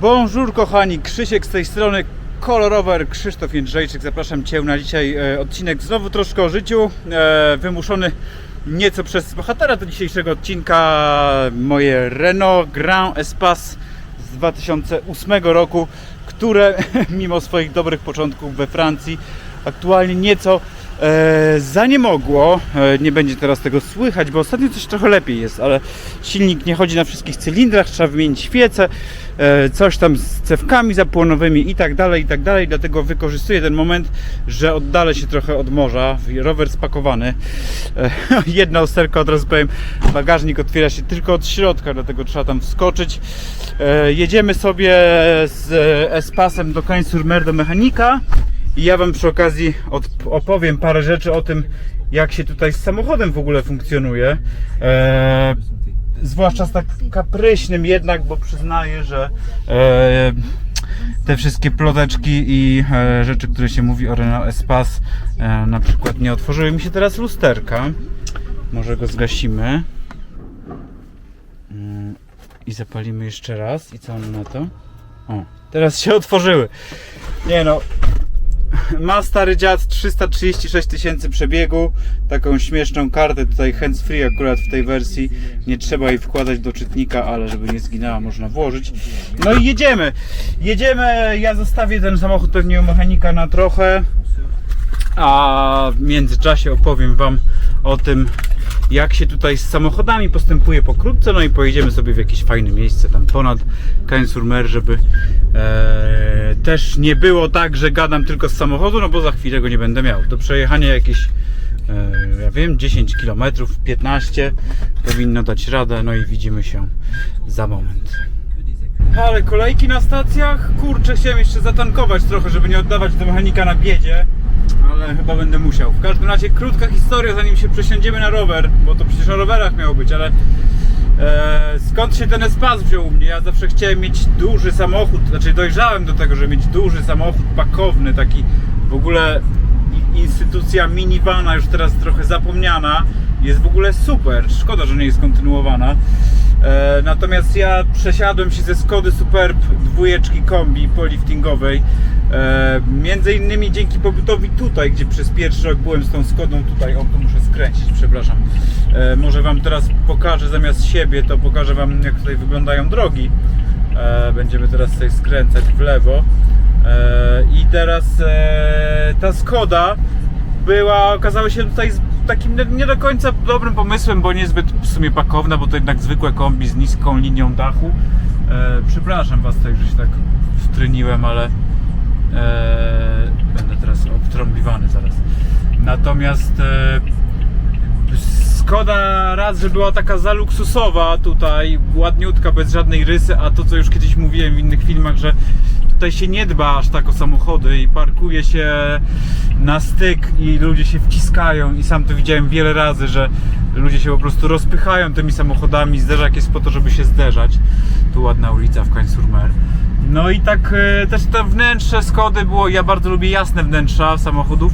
Bonjour kochani, Krzysiek z tej strony, kolorower Krzysztof Jędrzejczyk. Zapraszam Cię na dzisiaj e, odcinek znowu troszkę o życiu, e, wymuszony nieco przez bohatera do dzisiejszego odcinka, moje Renault Grand Espace z 2008 roku, które mimo swoich dobrych początków we Francji aktualnie nieco e, zaniemogło. E, nie będzie teraz tego słychać, bo ostatnio coś trochę lepiej jest, ale silnik nie chodzi na wszystkich cylindrach, trzeba wymienić świece, coś tam z cewkami zapłonowymi i tak dalej, i tak dalej. Dlatego wykorzystuję ten moment, że oddalę się trochę od morza. Rower spakowany. E, jedna usterka, od razu powiem, bagażnik otwiera się tylko od środka, dlatego trzeba tam wskoczyć. E, jedziemy sobie z Espasem do Caen-sur-Mer do mechanika. I ja Wam przy okazji opowiem parę rzeczy o tym, jak się tutaj z samochodem w ogóle funkcjonuje. E, zwłaszcza z tak kapryśnym jednak, bo przyznaję, że e, te wszystkie ploteczki i e, rzeczy, które się mówi o Renault Espace, e, na przykład nie otworzyły mi się teraz lusterka. Może go zgasimy. Mm, I zapalimy jeszcze raz. I co on na to? O, teraz się otworzyły. Nie no, ma stary dziad 336 tysięcy przebiegu, taką śmieszną kartę tutaj hands free akurat w tej wersji, nie trzeba jej wkładać do czytnika, ale żeby nie zginęła można włożyć. No i jedziemy, jedziemy, ja zostawię ten samochód pewnie u mechanika na trochę, a w międzyczasie opowiem Wam o tym, jak się tutaj z samochodami postępuje pokrótce, no i pojedziemy sobie w jakieś fajne miejsce tam ponad Caen-sur-Mer, żeby e, też nie było tak, że gadam tylko z samochodu, no bo za chwilę go nie będę miał. Do przejechania jakieś, e, ja wiem, 10 km, 15 powinno dać radę, no i widzimy się za moment. Ale kolejki na stacjach? Kurczę, chciałem jeszcze zatankować trochę, żeby nie oddawać do mechanika na biedzie ale chyba będę musiał. W każdym razie krótka historia, zanim się przesiądziemy na rower, bo to przecież o rowerach miało być, ale e, skąd się ten Espas wziął u mnie? Ja zawsze chciałem mieć duży samochód, znaczy dojrzałem do tego, żeby mieć duży samochód pakowny, taki w ogóle instytucja minivana, już teraz trochę zapomniana, jest w ogóle super. Szkoda, że nie jest kontynuowana. E, natomiast ja przesiadłem się ze Skody Superb dwójeczki kombi poliftingowej. E, między innymi dzięki pobytowi tutaj, gdzie przez pierwszy rok byłem z tą Skodą tutaj. O, to muszę skręcić, przepraszam. E, może Wam teraz pokażę zamiast siebie, to pokażę Wam jak tutaj wyglądają drogi. Będziemy teraz tutaj skręcać w lewo. E, I teraz e, ta Skoda była, okazała się tutaj takim nie- do końca dobrym pomysłem, bo niezbyt w sumie pakowna, bo to jednak zwykłe kombi z niską linią dachu. E, przepraszam Was tutaj, że się tak wtryniłem, ale będę teraz obtrąbiwany zaraz. Natomiast Skoda raz, że była taka za luksusowa tutaj, ładniutka, bez żadnej rysy, a to co już kiedyś mówiłem w innych filmach, że tutaj się nie dba aż tak o samochody i parkuje się na styk i ludzie się wciskają i sam to widziałem wiele razy, że ludzie się po prostu rozpychają tymi samochodami, zderzak jest po to, żeby się zderzać. Tu ładna ulica w Caen-sur-Mer. No i tak e, też to wnętrze Skody było, ja bardzo lubię jasne wnętrza samochodów,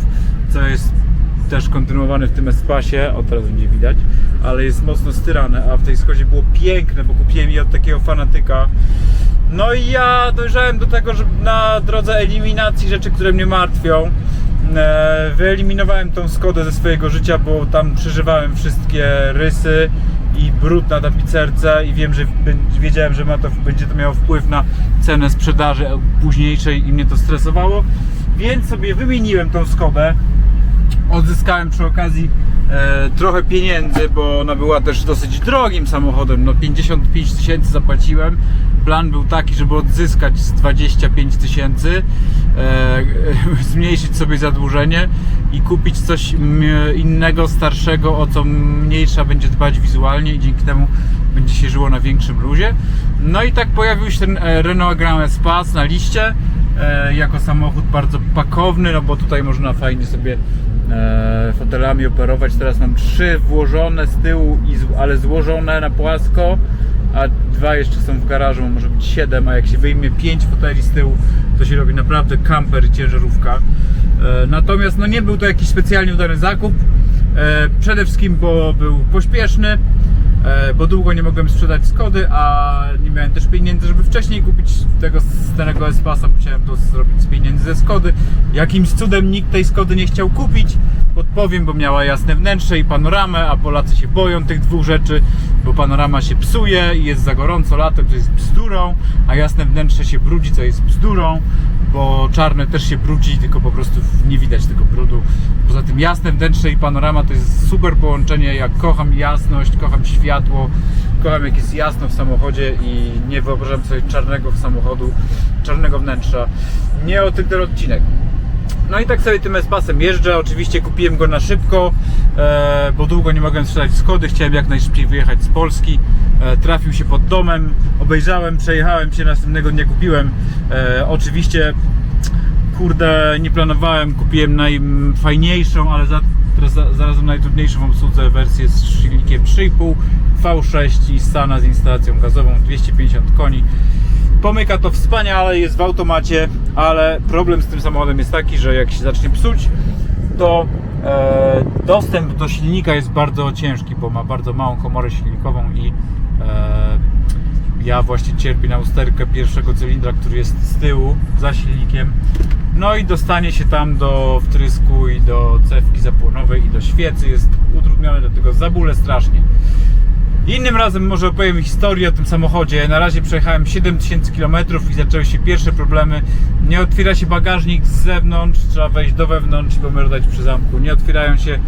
co jest też kontynuowany w tym Espacie, o teraz będzie widać, ale jest mocno styrane, a w tej Skodzie było piękne, bo kupiłem je od takiego fanatyka. No i ja dojrzałem do tego, że na drodze eliminacji rzeczy, które mnie martwią, e, wyeliminowałem tą Skodę ze swojego życia, bo tam przeżywałem wszystkie rysy i brud na tapicerce i wiem, że wiedziałem, że ma to, będzie to miało wpływ na cenę sprzedaży późniejszej i mnie to stresowało, więc sobie wymieniłem tą Skodę odzyskałem przy okazji e, trochę pieniędzy, bo ona była też dosyć drogim samochodem. No 55 tysięcy zapłaciłem. Plan był taki, żeby odzyskać z 25 tysięcy, e, zmniejszyć sobie zadłużenie i kupić coś innego, starszego, o co mniej trzeba będzie dbać wizualnie i dzięki temu będzie się żyło na większym luzie. No i tak pojawił się ten e, Renault Grand Espace na liście e, jako samochód bardzo pakowny, no bo tutaj można fajnie sobie fotelami operować. Teraz mam trzy włożone z tyłu, ale złożone na płasko, a dwa jeszcze są w garażu, może być siedem, a jak się wyjmie pięć foteli z tyłu, to się robi naprawdę kamper i ciężarówka. E, natomiast no nie był to jakiś specjalnie udany zakup. E, przede wszystkim, bo był pośpieszny. E, bo długo nie mogłem sprzedać Skody, a nie miałem też pieniędzy, żeby wcześniej kupić tego starego Espasa. Musiałem to zrobić z pieniędzy ze Skody. Jakimś cudem nikt tej Skody nie chciał kupić. Podpowiem, bo miała jasne wnętrze i panoramę, a Polacy się boją tych dwóch rzeczy, bo panorama się psuje i jest za gorąco latem, co jest bzdurą, a jasne wnętrze się brudzi, co jest bzdurą, bo czarne też się brudzi, tylko po prostu nie widać tego brudu. Poza tym jasne wnętrze i panorama to jest super połączenie. Ja kocham jasność, kocham światło, kocham jak jest jasno w samochodzie i nie wyobrażam sobie czarnego w samochodu, czarnego wnętrza. Nie o tym ten odcinek. No i tak sobie tym Espasem jeżdżę. Oczywiście kupiłem go na szybko, e, bo długo nie mogłem sprzedać Skody. Chciałem jak najszybciej wyjechać z Polski. E, trafił się pod domem, obejrzałem, przejechałem się, następnego dnia kupiłem. E, oczywiście, kurde, nie planowałem, kupiłem najfajniejszą, ale za, teraz za, zarazem najtrudniejszą w obsłudze wersję z silnikiem 3,5 V6 i Stana z instalacją gazową 250 koni. Pomyka to wspaniale, jest w automacie, ale problem z tym samochodem jest taki, że jak się zacznie psuć, to e, dostęp do silnika jest bardzo ciężki, bo ma bardzo małą komorę silnikową i ja właśnie cierpię na usterkę pierwszego cylindra, który jest z tyłu, za silnikiem. No i dostanie się tam do wtrysku i do cewki zapłonowej i do świecy jest utrudnione, dlatego zabulę strasznie. Innym razem może opowiem historię o tym samochodzie. Na razie przejechałem 7000 km i zaczęły się pierwsze problemy. Nie otwiera się bagażnik z zewnątrz, trzeba wejść do wewnątrz i pomerdać przy zamku. Nie otwierają się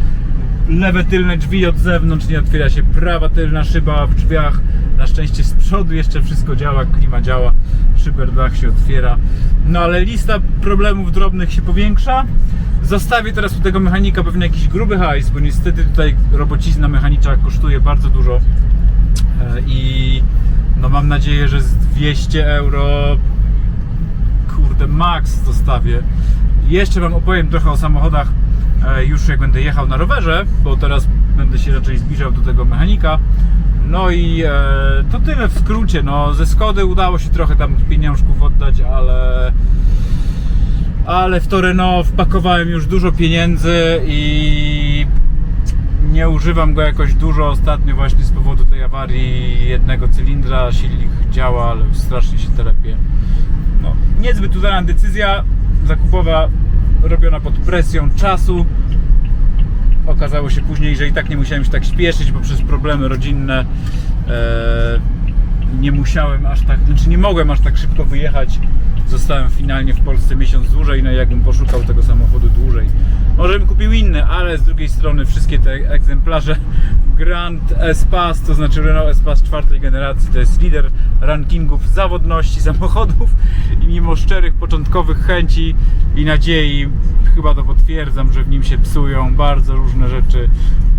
lewe tylne drzwi od zewnątrz, nie otwiera się prawa tylna szyba w drzwiach. Na szczęście z przodu jeszcze wszystko działa, klima działa, szyberdach się otwiera. No ale lista problemów drobnych się powiększa. Zostawię teraz u tego mechanika pewnie jakiś gruby hajs, bo niestety tutaj robocizna mechanicza kosztuje bardzo dużo. E, I no mam nadzieję, że z 200 euro kurde max zostawię. Jeszcze wam opowiem trochę o samochodach już jak będę jechał na rowerze, bo teraz będę się raczej zbliżał do tego mechanika. No i e, to tyle w skrócie. No, ze Skody udało się trochę tam pieniążków oddać, ale ale w to Renault wpakowałem już dużo pieniędzy i nie używam go jakoś dużo ostatnio właśnie z powodu tej awarii jednego cylindra. Silnik działa, ale strasznie się telepie. No, niezbyt udana decyzja zakupowa robiona pod presją czasu. Okazało się później, że i tak nie musiałem się tak śpieszyć, bo przez problemy rodzinne e, nie musiałem aż tak, znaczy nie mogłem aż tak szybko wyjechać. Zostałem finalnie w Polsce miesiąc dłużej, no jakbym poszukał tego samochodu dłużej, może bym kupił inny, ale z drugiej strony wszystkie te egzemplarze Grand Espace, to znaczy Renault Espace czwartej generacji, to jest lider rankingów zawodności samochodów i mimo szczerych początkowych chęci i nadziei, chyba to potwierdzam, że w nim się psują bardzo różne rzeczy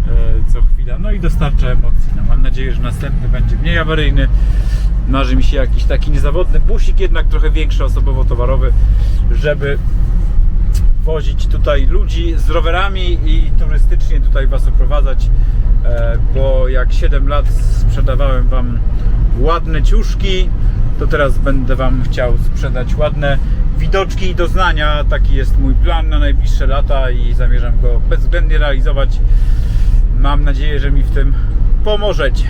e, co chwila, no i dostarcza emocji. No, mam nadzieję, że następny będzie mniej awaryjny. Marzy mi się jakiś taki niezawodny busik, jednak trochę większy osobowo-towarowy, żeby wozić tutaj ludzi z rowerami i turystycznie tutaj Was oprowadzać, bo jak 7 lat sprzedawałem Wam ładne ciuszki, to teraz będę Wam chciał sprzedać ładne widoczki i doznania. Taki jest mój plan na najbliższe lata i zamierzam go bezwzględnie realizować. Mam nadzieję, że mi w tym pomożecie.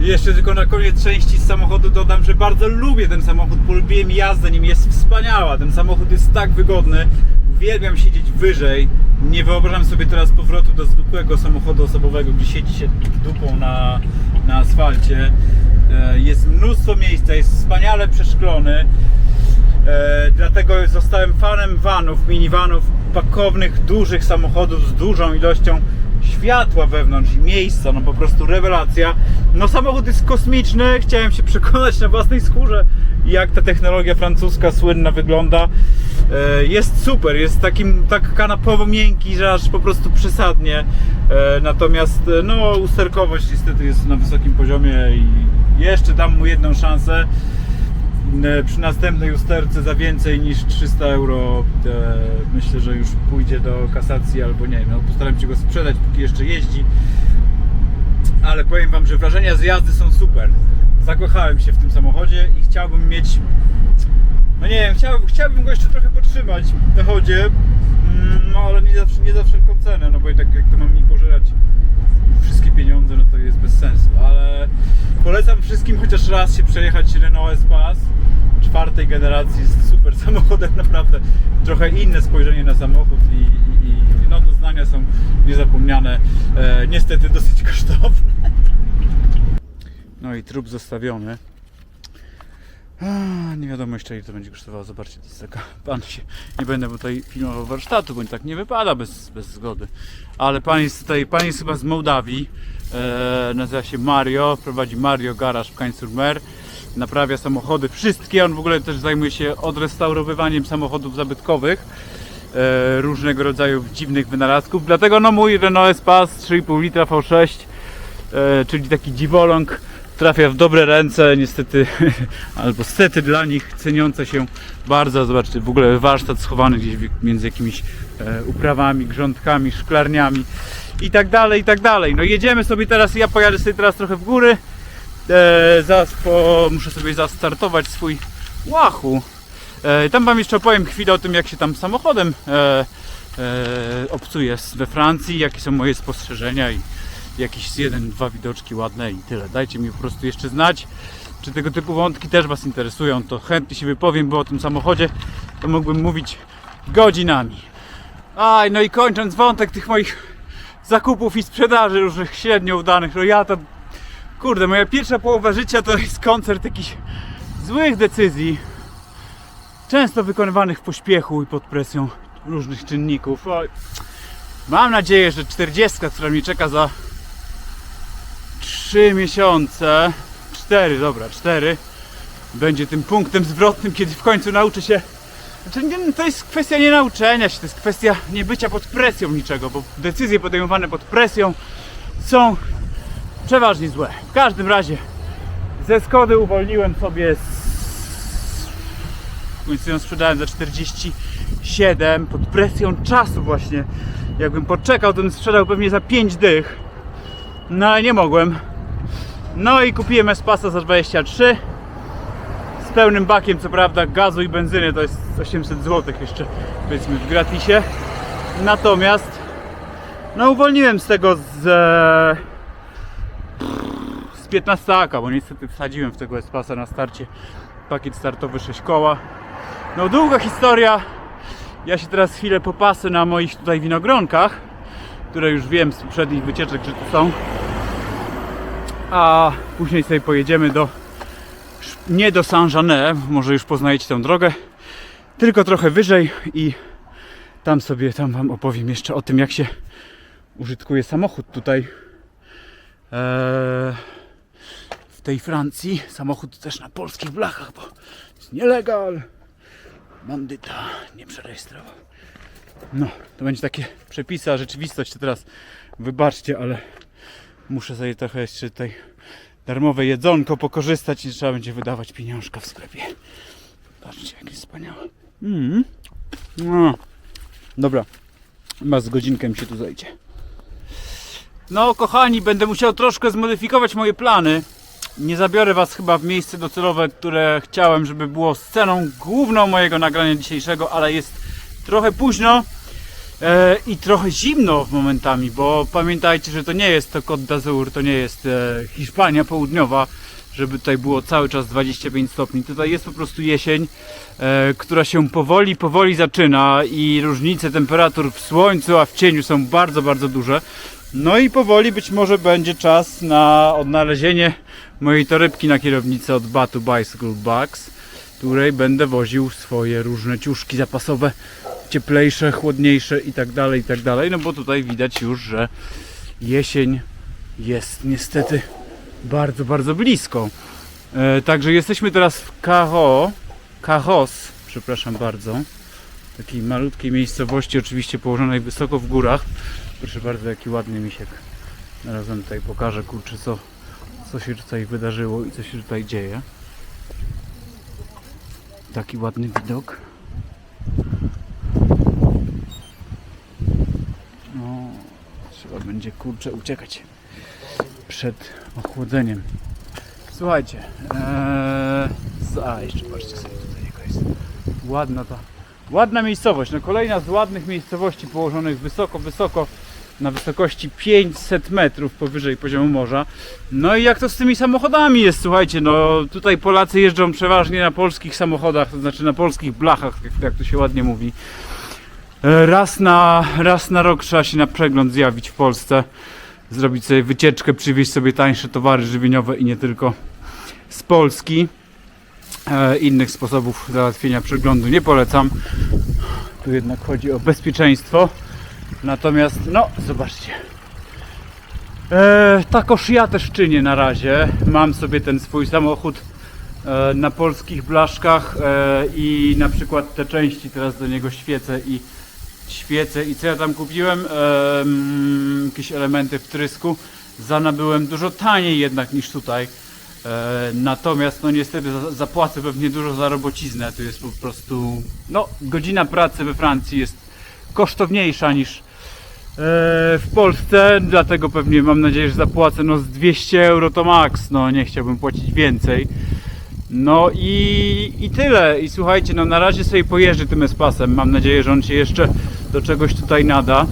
Jeszcze tylko na koniec części z samochodu dodam, że bardzo lubię ten samochód, polubiłem jazdę nim, jest wspaniała. Ten samochód jest tak wygodny, uwielbiam siedzieć wyżej. Nie wyobrażam sobie teraz powrotu do zwykłego samochodu osobowego, gdzie siedzi się dupą na, na asfalcie. E, Jest mnóstwo miejsca, jest wspaniale przeszklony. E, dlatego zostałem fanem vanów, minivanów, pakownych, dużych samochodów z dużą ilością światła wewnątrz i miejsca, no po prostu rewelacja. No samochód jest kosmiczny, chciałem się przekonać na własnej skórze, jak ta technologia francuska słynna wygląda. E, Jest super, jest takim tak kanapowo miękki, że aż po prostu przesadnie. E, Natomiast e, no usterkowość niestety jest na wysokim poziomie i jeszcze dam mu jedną szansę. E, przy następnej usterce za więcej niż 300 euro e, myślę, że już pójdzie do kasacji albo nie. Wiem, no, postaram się go sprzedać póki jeszcze jeździ. Ale powiem Wam, że wrażenia z jazdy są super. Zakochałem się w tym samochodzie i chciałbym mieć no nie wiem, chciałbym, chciałbym go jeszcze trochę podtrzymać w zachodzie mm, no ale nie za, nie za wszelką cenę, no bo i tak jak to mam mi pożerać wszystkie pieniądze, no to jest bez sensu, ale polecam wszystkim chociaż raz się przejechać Renault Espace czwartej generacji jest super samochodem, naprawdę trochę inne spojrzenie na samochód i, i, i no, doznania są niezapomniane, e, niestety dosyć kosztowne. No i trup zostawiony. A, nie wiadomo jeszcze ile to będzie kosztowało, zobaczcie, to jest taka pan się, nie będę tutaj filmował warsztatu, bo tak nie wypada bez, bez zgody, ale pan jest tutaj, pan jest chyba z Mołdawii, e, nazywa się Mario, prowadzi Mario Garage w Kańsurmer, naprawia samochody, wszystkie, on w ogóle też zajmuje się odrestaurowywaniem samochodów zabytkowych, e, różnego rodzaju dziwnych wynalazków, dlatego no mój Renault Espace 3,5 litra V6, e, czyli taki dziwoląg, trafia w dobre ręce, niestety, albo stety dla nich, ceniące się bardzo. Zobaczcie, w ogóle warsztat schowany gdzieś między jakimiś e, uprawami, grządkami, szklarniami i tak dalej, i tak dalej. No jedziemy sobie teraz, ja pojadę sobie teraz trochę w góry, e, zaraz po, muszę sobie zastartować swój łachu. E, tam wam jeszcze opowiem chwilę o tym, jak się tam samochodem e, e, we Francji, jakie są moje spostrzeżenia i jakieś jeden, dwa widoczki ładne i tyle. Dajcie mi po prostu jeszcze znać, czy tego typu wątki też Was interesują, to chętnie się wypowiem, bo o tym samochodzie to mógłbym mówić godzinami. Aj, no i kończąc wątek tych moich zakupów i sprzedaży różnych średnio udanych, no ja to, kurde, moja pierwsza połowa życia to jest koncert jakichś złych decyzji, często wykonywanych w pośpiechu i pod presją różnych czynników. Mam nadzieję, że 40, która mnie czeka za 3 miesiące, 4, dobra, 4, będzie tym punktem zwrotnym, kiedy w końcu nauczę się. Znaczy, nie, to jest kwestia nie nauczenia się, to jest kwestia nie bycia pod presją niczego, bo decyzje podejmowane pod presją są przeważnie złe. W każdym razie ze Skody uwolniłem sobie z... końcu ją sprzedałem za 47 pod presją czasu właśnie. Jakbym poczekał, to bym sprzedał pewnie za 5 dych. No ale nie mogłem. No i kupiłem Espasa za 23 z pełnym bakiem, co prawda gazu i benzyny to jest 800 zł jeszcze powiedzmy w gratisie. Natomiast no uwolniłem z tego z e, z 15 AK, bo niestety wsadziłem w tego Espasa na starcie pakiet startowy 6 koła. No długa historia. Ja się teraz chwilę popasę na moich tutaj winogronkach, które już wiem z poprzednich wycieczek, że tu są. A później sobie pojedziemy do nie do Saint-Jeanet, może już poznajecie tę drogę, tylko trochę wyżej i tam sobie, tam wam opowiem jeszcze o tym, jak się użytkuje samochód tutaj eee, tej Francji. Samochód też na polskich blachach, bo jest nielegal. Bandyta nie przerejestrował. No, to będzie takie przepisy, a rzeczywistość to teraz wybaczcie, ale muszę sobie trochę jeszcze tutaj darmowe jedzonko pokorzystać i trzeba będzie wydawać pieniążka w sklepie. Patrzcie, jakie wspaniałe. Mm. No. Dobra, chyba z godzinkę mi się tu zajdzie. No, kochani, będę musiał troszkę zmodyfikować moje plany. Nie zabiorę Was chyba w miejsce docelowe, które chciałem, żeby było sceną główną mojego nagrania dzisiejszego, ale jest trochę późno e, i trochę zimno momentami, bo pamiętajcie, że to nie jest to Côte d'Azur, to nie jest e, Hiszpania południowa, żeby tutaj było cały czas 25 stopni. Tutaj jest po prostu jesień, e, która się powoli, powoli zaczyna i różnice temperatur w słońcu, a w cieniu są bardzo, bardzo duże. No i powoli być może będzie czas na odnalezienie mojej torebki na kierownicy od Batu Bicycle Bags, której będę woził swoje różne ciuszki zapasowe, cieplejsze, chłodniejsze i tak dalej, i tak. No bo tutaj widać już, że jesień jest niestety bardzo, bardzo blisko. E, także jesteśmy teraz w Caho, Cahos, przepraszam bardzo, takiej malutkiej miejscowości, oczywiście położonej wysoko w górach. Proszę bardzo, jaki ładny misiek. Zarazem tutaj pokażę, kurczę, co, co się tutaj wydarzyło i co się tutaj dzieje. Taki ładny widok. No, trzeba będzie, kurczę, uciekać przed ochłodzeniem. Słuchajcie, z- a jeszcze patrzcie sobie tutaj jaka jest ładna ta, ładna miejscowość, no kolejna z ładnych miejscowości położonych wysoko, wysoko na wysokości 500 metrów powyżej poziomu morza. No i jak to z tymi samochodami jest, słuchajcie, no tutaj Polacy jeżdżą przeważnie na polskich samochodach, to znaczy na polskich blachach, jak, to się ładnie mówi. E, Raz na, raz na rok trzeba się na przegląd zjawić w Polsce, zrobić sobie wycieczkę, przywieźć sobie tańsze towary żywieniowe i nie tylko z Polski. E, innych sposobów załatwienia przeglądu nie polecam. Tu jednak chodzi o bezpieczeństwo. Natomiast, no, zobaczcie. E, takoż ja też czynię na razie. Mam sobie ten swój samochód e, na polskich blaszkach e, i na przykład te części teraz do niego świecę i świecę i co ja tam kupiłem? E, mm, jakieś elementy wtrysku. Za nabyłem dużo taniej jednak niż tutaj. E, natomiast no niestety za- zapłacę pewnie dużo za robociznę. Tu jest po prostu no godzina pracy we Francji jest kosztowniejsza niż e, w Polsce, dlatego pewnie mam nadzieję, że zapłacę no z 200 euro to max, no nie chciałbym płacić więcej. No i, i tyle. I słuchajcie, no na razie sobie pojeżdżę tym espasem. Mam nadzieję, że on się jeszcze do czegoś tutaj nada.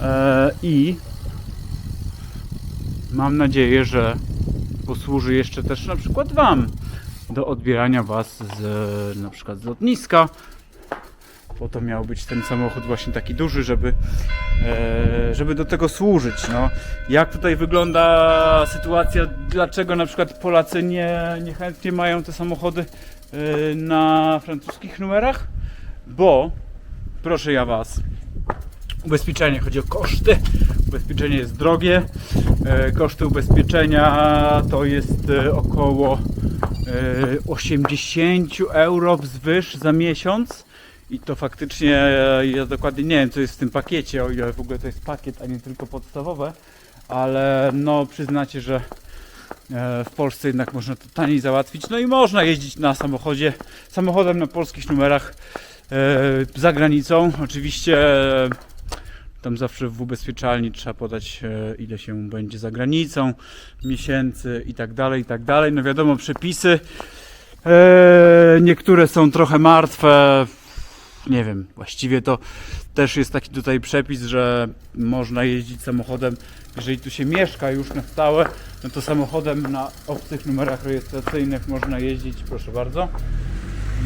E, I mam nadzieję, że posłuży jeszcze też na przykład Wam do odbierania Was z na przykład z lotniska. Po to miał być ten samochód właśnie taki duży, żeby, e, żeby do tego służyć. No. Jak tutaj wygląda sytuacja, dlaczego na przykład Polacy nie, niechętnie mają te samochody e, na francuskich numerach? Bo, proszę ja Was, ubezpieczenie, chodzi o koszty. Ubezpieczenie jest drogie. E, Koszty ubezpieczenia to jest około e, 80 euro wzwyż za miesiąc. I to faktycznie, e, ja dokładnie nie wiem co jest w tym pakiecie, o ile w ogóle to jest pakiet, a nie tylko podstawowe, ale no przyznacie, że e, w Polsce jednak można to taniej załatwić. No i można jeździć na samochodzie, samochodem na polskich numerach e, za granicą. Oczywiście tam zawsze w ubezpieczalni trzeba podać ile się będzie za granicą, miesięcy i tak dalej, i tak dalej. No wiadomo, przepisy niektóre są trochę martwe. Nie wiem, właściwie to też jest taki tutaj przepis, że można jeździć samochodem, jeżeli tu się mieszka już na stałe, no to samochodem na obcych numerach rejestracyjnych można jeździć, proszę bardzo,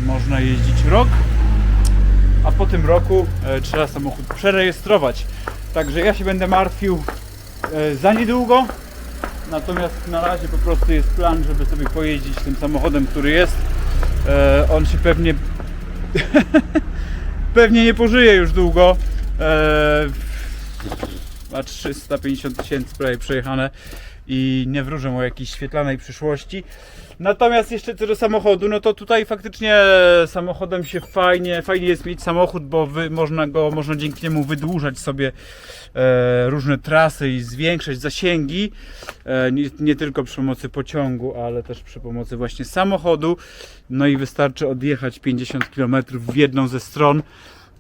można jeździć rok, a po tym roku e, trzeba samochód przerejestrować. Także ja się będę martwił e, za niedługo. Natomiast na razie po prostu jest plan, żeby sobie pojeździć tym samochodem, który jest. E, on się pewnie pewnie nie pożyje już długo. E, ma 350 tysięcy prawie przejechane i nie wróżę o jakiejś świetlanej przyszłości. Natomiast jeszcze co do samochodu, no to tutaj faktycznie samochodem się fajnie, fajnie jest mieć samochód, bo wy, można go, można dzięki niemu wydłużać sobie e, różne trasy i zwiększać zasięgi. E, nie, nie tylko przy pomocy pociągu, ale też przy pomocy właśnie samochodu. No i wystarczy odjechać 50 km w jedną ze stron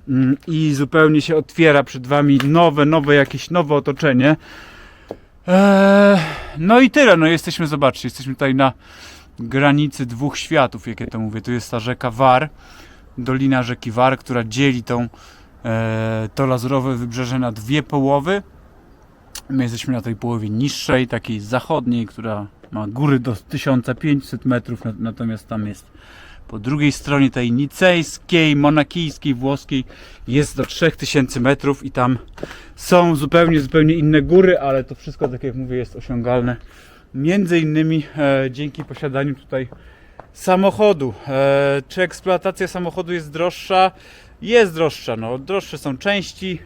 mm, i zupełnie się otwiera przed Wami nowe, nowe, jakieś nowe otoczenie. Eee, no i tyle, no jesteśmy, zobaczcie, jesteśmy tutaj na granicy dwóch światów, jak ja to mówię. Tu jest ta rzeka War, dolina rzeki War, która dzieli tą, e, to lazurowe wybrzeże na dwie połowy. My jesteśmy na tej połowie niższej, takiej zachodniej, która ma góry do 1500 metrów, na- natomiast tam jest po drugiej stronie tej nicejskiej, monakijskiej, włoskiej jest do 3000 metrów i tam są zupełnie, zupełnie inne góry, ale to wszystko, tak jak mówię, jest osiągalne między innymi e, dzięki posiadaniu tutaj samochodu. E, czy eksploatacja samochodu jest droższa? Jest droższa, no. Droższe są części,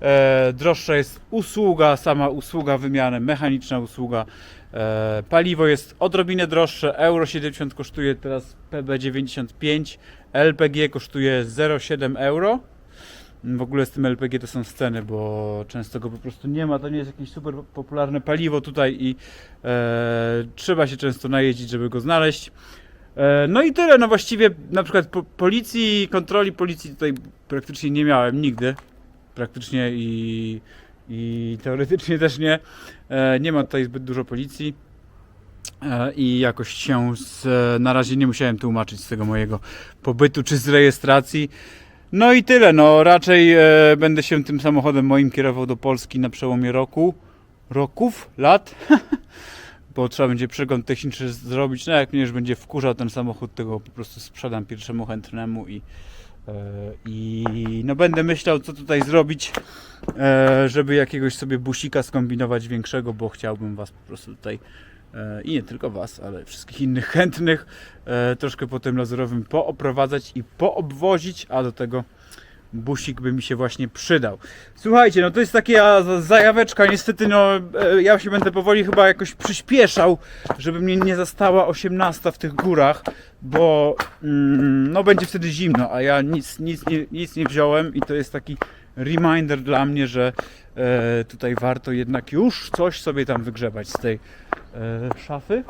e, droższa jest usługa, sama usługa wymiany, mechaniczna usługa. E, paliwo jest odrobinę droższe, Euro 70 kosztuje teraz PB95, LPG kosztuje 0,7 euro. W ogóle z tym LPG to są sceny, bo często go po prostu nie ma. To nie jest jakieś super popularne paliwo tutaj i e, trzeba się często najeździć, żeby go znaleźć. E, no i tyle. No właściwie na przykład po, policji, kontroli policji tutaj praktycznie nie miałem nigdy. Praktycznie i, i teoretycznie też nie. E, nie ma tutaj zbyt dużo policji. E, I jakoś się z, na razie nie musiałem tłumaczyć z tego mojego pobytu czy z rejestracji. No i tyle, no raczej e, będę się tym samochodem moim kierował do Polski na przełomie roku, roków, lat, bo trzeba będzie przegląd techniczny zrobić, no jak mnie już będzie wkurzał ten samochód, tego po prostu sprzedam pierwszemu chętnemu i, e, i no będę myślał co tutaj zrobić, e, żeby jakiegoś sobie busika skombinować większego, bo chciałbym was po prostu tutaj e, i nie tylko was, ale wszystkich innych chętnych e, troszkę po tym lazurowym pooprowadzać i poobwozić, a do tego busik by mi się właśnie przydał. Słuchajcie, no to jest taka za- zajaweczka, niestety no e, ja się będę powoli chyba jakoś przyspieszał, żeby mnie nie zastała 18 w tych górach, bo mm, no będzie wtedy zimno, a ja nic, nic, nie, nic nie wziąłem i to jest taki reminder dla mnie, że e, tutaj warto jednak już coś sobie tam wygrzebać z tej e, szafy.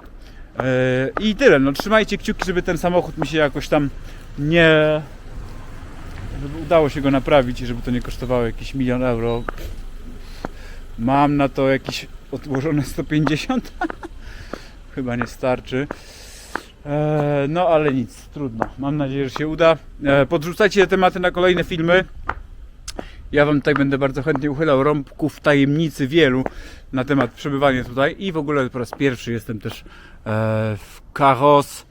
E, I tyle, no trzymajcie kciuki, żeby ten samochód mi się jakoś tam nie... żeby udało się go naprawić i żeby to nie kosztowało jakiś milion euro. Mam na to jakieś odłożone 150. Chyba nie starczy. E, no ale nic, trudno. Mam nadzieję, że się uda. E, podrzucajcie te tematy na kolejne filmy. Ja Wam tutaj będę bardzo chętnie uchylał rąbków tajemnicy wielu na temat przebywania tutaj i w ogóle po raz pierwszy jestem też e, w Karos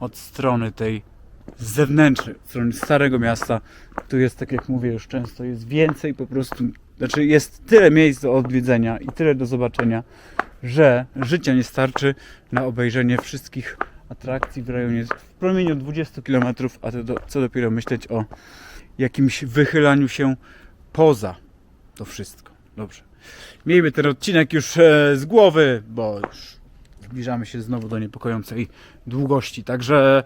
od strony tej zewnętrznej, od strony Starego Miasta. Tu jest, tak jak mówię już często, jest więcej po prostu, znaczy jest tyle miejsc do odwiedzenia i tyle do zobaczenia, że życia nie starczy na obejrzenie wszystkich atrakcji w rejonie w promieniu 20 km, a to do, co dopiero myśleć o jakimś wychylaniu się poza to wszystko. Dobrze. Miejmy ten odcinek już e, z głowy, bo już zbliżamy się znowu do niepokojącej długości. Także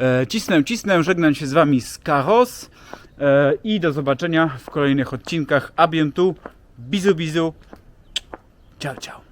e, cisnę, cisnę, żegnam się z Wami z Karos e, i do zobaczenia w kolejnych odcinkach. A bientôt, bizu bizu, ciao ciao.